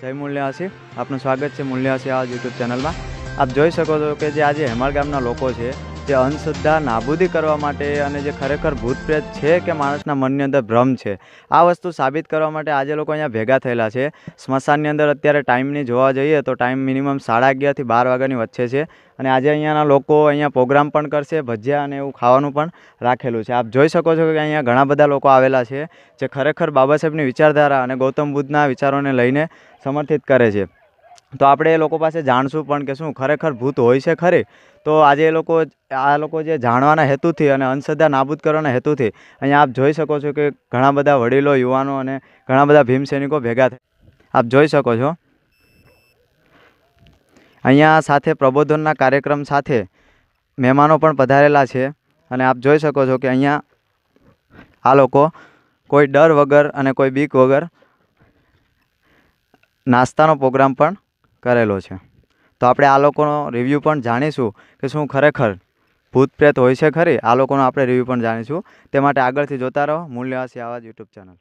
જય મૂલ્યાસી. આપનું સ્વાગત છે મૂલ્યાસી આ યુટ્યુબ ચેનલમાં. આપ જોઈ શકો છો કે જે આજે હેમાળ ગામના લોકો છે જે અંધશ્રદ્ધા નાબૂદી કરવા માટે અને જે ખરેખર ભૂત પ્રેત છે કે માણસના મનની અંદર ભ્રમ છે, આ વસ્તુ સાબિત કરવા માટે આજે લોકો અહીંયા ભેગા થયેલા છે. સ્મશાનની અંદર અત્યારે ટાઈમની જોવા જઈએ તો ટાઈમ મિનિમમ સાડા અગિયારથી બાર વાગ્યાની વચ્ચે છે અને આજે અહીંયાના લોકો અહીંયા પ્રોગ્રામ પણ કરશે, ભજીયા અને એવું ખાવાનું પણ રાખેલું છે. આપ જોઈ શકો છો કે અહીંયા ઘણા બધા લોકો આવેલા છે જે ખરેખર બાબા સાહેબની વિચારધારા અને ગૌતમ બુદ્ધના વિચારોને લઈને સમર્થિત કરે છે. તો આપણે એ લોકો પાસે જાણશું પણ કે શું ખરેખર ભૂત હોય છે ખરી? તો આજે એ લોકો આ લોકો જે જાણવાના હેતુથી અને અંધશ્રદ્ધા નાબૂદ કરવાના હેતુથી અહીંયા આપ જોઈ શકો છો કે ઘણા બધા વડીલો, યુવાનો અને ઘણા બધા ભીમ સૈનિકો ભેગા થાય. આપ જોઈ શકો છો. અહીંયા સાથે પ્રબોધનના કાર્યક્રમ સાથે મહેમાનો પણ પધારેલા છે અને આપ જોઈ શકો છો કે અહીંયા આ લોકો કોઈ ડર વગર અને કોઈ બીક વગર નાસ્તાનો પ્રોગ્રામ પણ કરેલો છે. તો આપણે આ લોકોનો રિવ્યૂ પણ જાણીશું કે શું ખરેખર ભૂત પ્રેત હોય છે ખરી? આ લોકોનો આપણે રિવ્યૂ પણ જાણીશું. તે માટે આગળથી જોતા રહો. મૂલ્યવાસી આવાજ યુટ્યુબ ચેનલ.